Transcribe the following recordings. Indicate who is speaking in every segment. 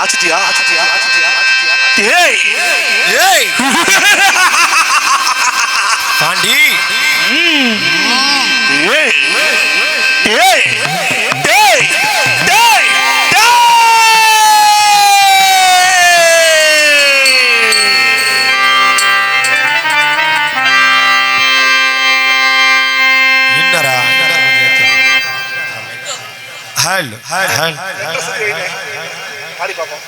Speaker 1: ஆச்சிட்டியா
Speaker 2: ஏய்
Speaker 1: ஏய்
Speaker 2: ஏய் હાલ
Speaker 1: હાલ. હાલ હાડી
Speaker 2: બાપા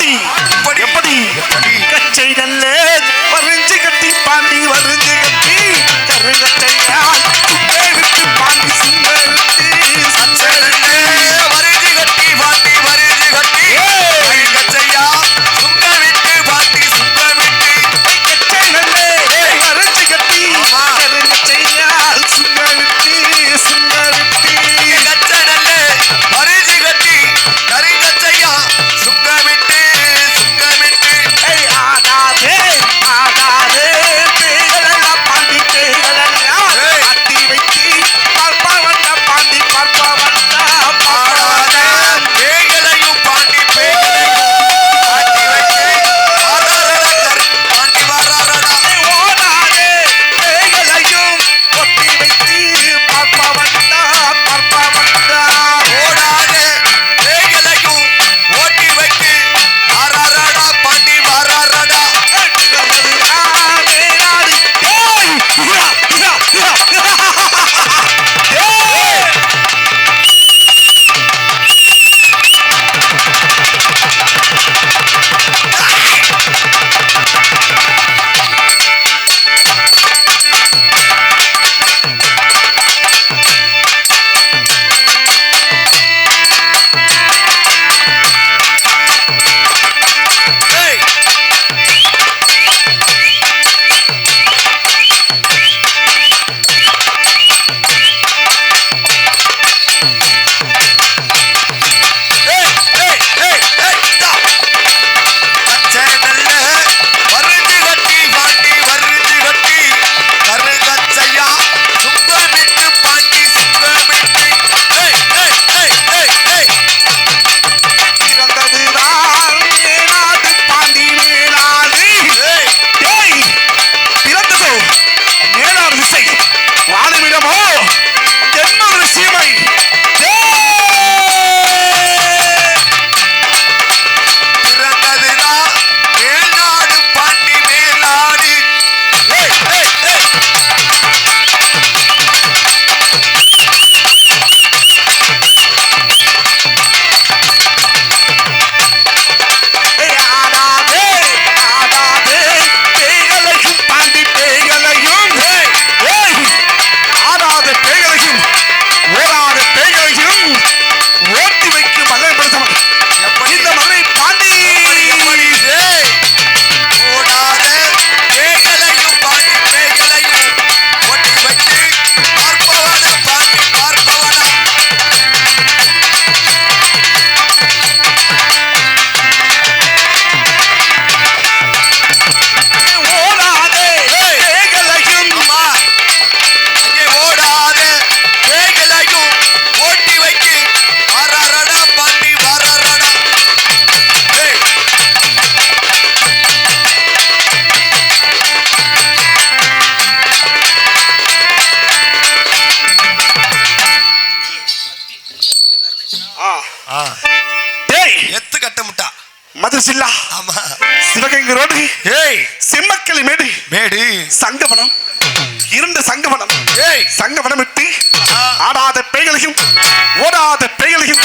Speaker 2: எப்படி? எப்படி? ஆ.
Speaker 1: ஆ,
Speaker 2: டேய்.
Speaker 1: எத்து கட்ட முட்டா.
Speaker 2: மதுசில்லா.
Speaker 1: ஆமா.
Speaker 2: சிவகங்கை ரோடு.
Speaker 1: ஏய்.
Speaker 2: செம்மக்கல் மேடு.
Speaker 1: மேடு.
Speaker 2: சங்கவனம். இருண்ட சங்கவனம்.
Speaker 1: ஏய்.
Speaker 2: சங்கவனம் விட்டு. ஆடாத பேய்களையும். ஓடாத பேய்களையும்.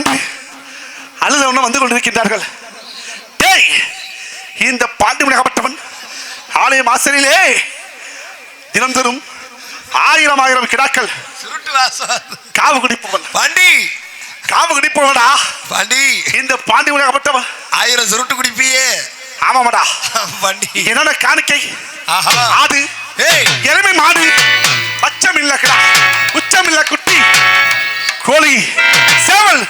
Speaker 2: என்று அழுதவன வந்து கொண்டிருக்கின்றார்கள். டேய் இந்த பாண்டி மணியாகப்பட்டவன் ஆலய மாசரிலே தினந்தோறும் ஆயிரம் ஆயிரம் கிடாக்கள் காவு குடிப்பவன்.
Speaker 1: பாண்டி.
Speaker 2: காவு குடிப்பவனடா.
Speaker 1: பாண்டி.
Speaker 2: இந்த பாண்டி மணியாகப்பட்டவன்
Speaker 1: ஆயிரம் சுருட்டு குடிப்பியே.
Speaker 2: ஆமாமாடா.
Speaker 1: பாண்டி.
Speaker 2: என்னோட காணிக்கை? ஆடு. எருமை மாடு. பச்சம் இல்ல கிடா. உச்சம் இல்ல குட்டி. கோழி. சேவல்.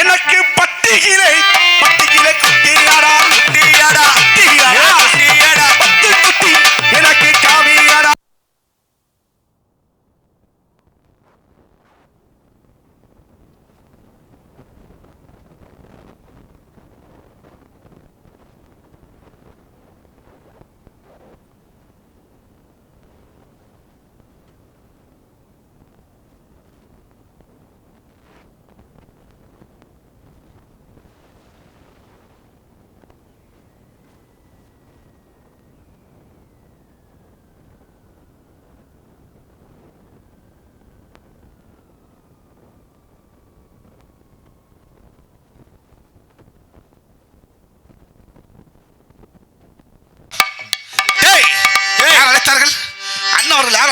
Speaker 2: எனக்கு பட்டிகிலே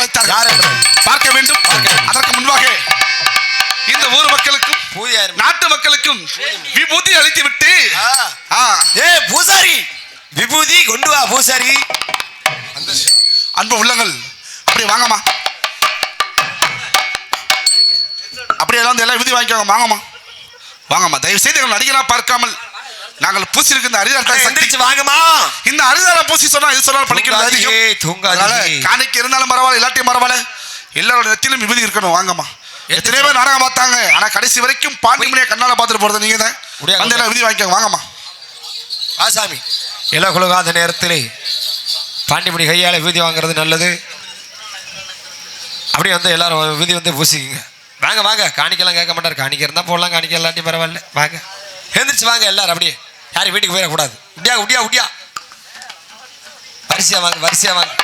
Speaker 1: என்று?
Speaker 2: பார்க்க வேண்டும். அதற்கு முன்பாக இந்த ஊர் மக்களுக்கும் நாட்டு மக்களுக்கும் விபூதி அளித்து விட்டு
Speaker 1: ஏ பூசாரி. விபூதி கொண்டு வா பூசாரி.
Speaker 2: அன்பு உள்ளங்கள் அப்படி வாங்கம்மா. அப்படியே எல்லாம் எல்லாம் விதி வாங்கிக்கோங்க வாங்கம்மா. வாங்கம்மா. தயவு செய்து நடிகரா பார்க்காமல் நாங்கள் பூசியிருக்க இந்த அரிதாரத்தை சக்தி.
Speaker 1: எந்திரிச்சு வாங்கம்மா.
Speaker 2: இந்த அரிதாரம் பூசி சொன்னா இது சொன்னால் பழிக்கிறது அதிகம். காணிக்கு இருந்தாலும் பரவாயில்ல இல்லாட்டியும் பரவாயில்ல. எல்லாரோட நெத்திலும் விபதி இருக்கணும் வாங்கம்மா. எத்தனை பேர் நாடகம் பார்த்தாங்க. ஆனா கடைசி வரைக்கும் பாண்டி மணியை கண்ணால பார்த்துட்டு போறது நீங்க தான். வந்து எல்லாம் விதி வாங்கிக்கோங்க வாங்கம்மா.
Speaker 1: ஆசாமி இலகுலகாத நேரத்திலே பாண்டிமணி கையால வீதி வாங்குறது நல்லது. அப்படியே வந்து எல்லாரும் வீதி வந்து பூசிக்குங்க. வாங்க வாங்க. காணிக்கலாம் கேட்க மாட்டார். காணிக்க இருந்தால் போடலாம் காணிக்க இல்லாட்டி பரவாயில்ல. வாங்க. எழுந்திரிச்சு வாங்க எல்லாரும் அப்படியே. யாரும் வீட்டுக்கு போயிடக்கூடாது. உடியா உடியா உடியா வரிசையா வாங்க வரிசையா வாங்க.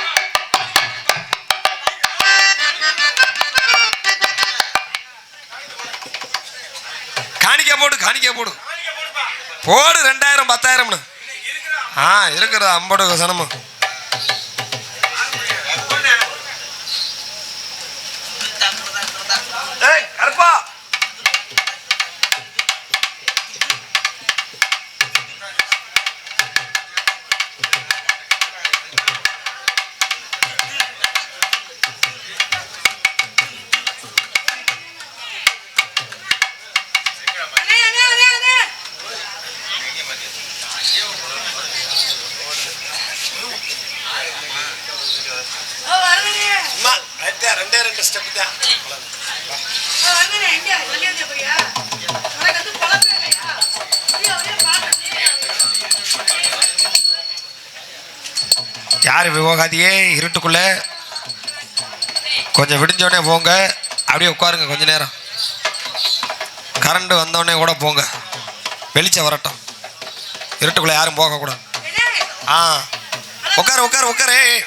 Speaker 1: காணிக்க போடு காணிக்க போடு. போடு ரெண்டாயிரம் பத்தாயிரம்னு. ஆ இருக்கிறது ஐம்பது சனமும் கருப்பா. யார் விவகாதியே? இருட்டுக்குள்ள. கொஞ்சம் விடிஞ்சோடனே போங்க. அப்படியே உட்காருங்க கொஞ்ச நேரம். கரண்ட் வந்தோடனே கூட போங்க. வெளிச்சம் வரட்டும். இருட்டுக்குள்ள யாரும் போகக்கூடாது. ஆ. உட்காரு உட்காரு உட்காரு. ஏய்,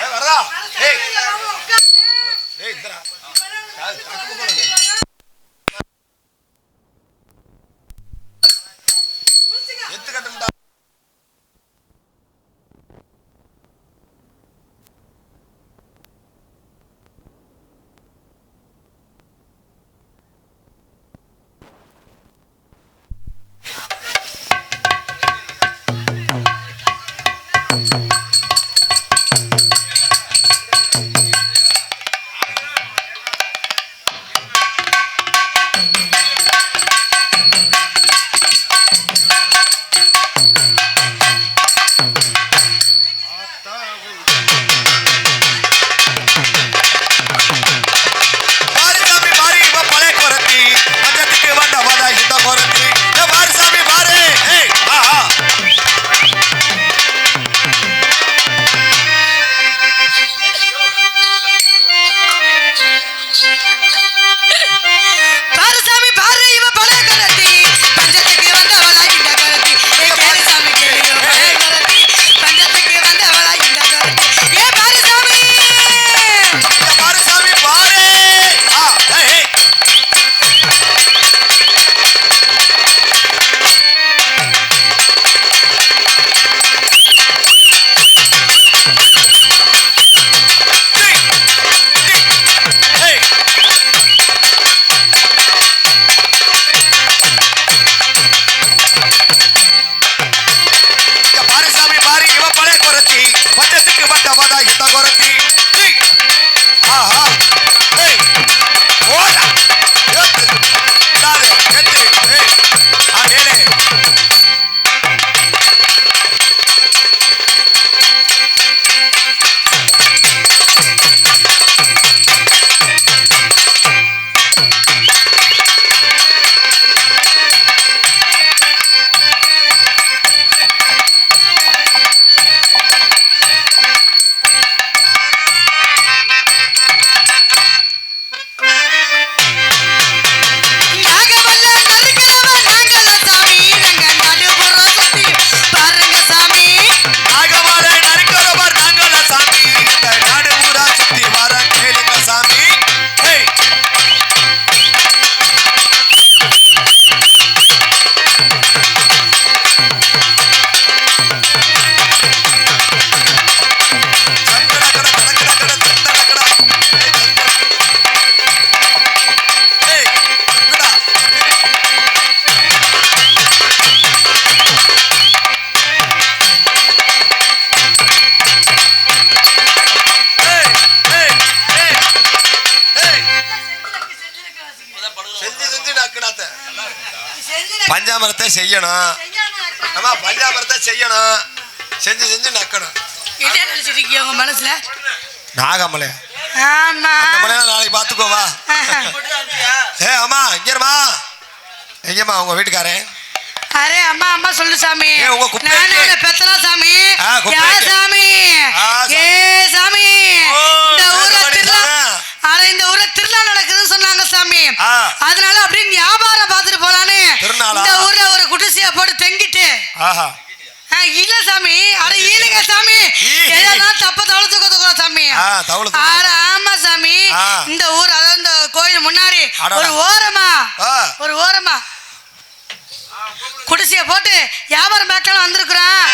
Speaker 1: வரதா? ஏய். ஏய், Thank you. பஞ்சாமரத்தை செய்யணும். ஆமா பஞ்சாமரத்தை செய்யணும். செஞ்சு செஞ்சு நக்கணும்.
Speaker 3: என்ன நினைச்சிட்டு இருக்கீங்க உங்க மனசுல?
Speaker 2: நாகமலை. நாளைக்கு பாத்துக்கோவா ஏ அம்மா இங்கேருமா எங்கேம்மா உங்க வீட்டுக்காரன்?
Speaker 3: அரே அம்மா அம்மா சொல்லு சாமி. நானே பெத்தலா சாமி? யா சாமி? ஏ சாமி. இந்த ஊர்ல திருவிழா இந்த ஊர்ல திருவிழா நடக்குதுன்னு சொன்னாங்க சாமி. அதனால அப்படின்னு வியாபாரம் பார்த்துட்டு போலான்னு.
Speaker 2: நாளா
Speaker 3: இந்த ஊர்ல ஒரு குடிசையா போட்டு
Speaker 2: சாமி
Speaker 3: தப்ப தவளத்துக்கு சாமி. ஊர் இந்த
Speaker 2: கோயில்
Speaker 3: முன்னாடி ஒரு ஓரமா ஒரு
Speaker 2: போட்டு வியாபாரம்
Speaker 3: பார்க்கலாம் வந்திருக்கிறோம்.